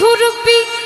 পিতে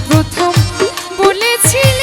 প্রথম বলেছি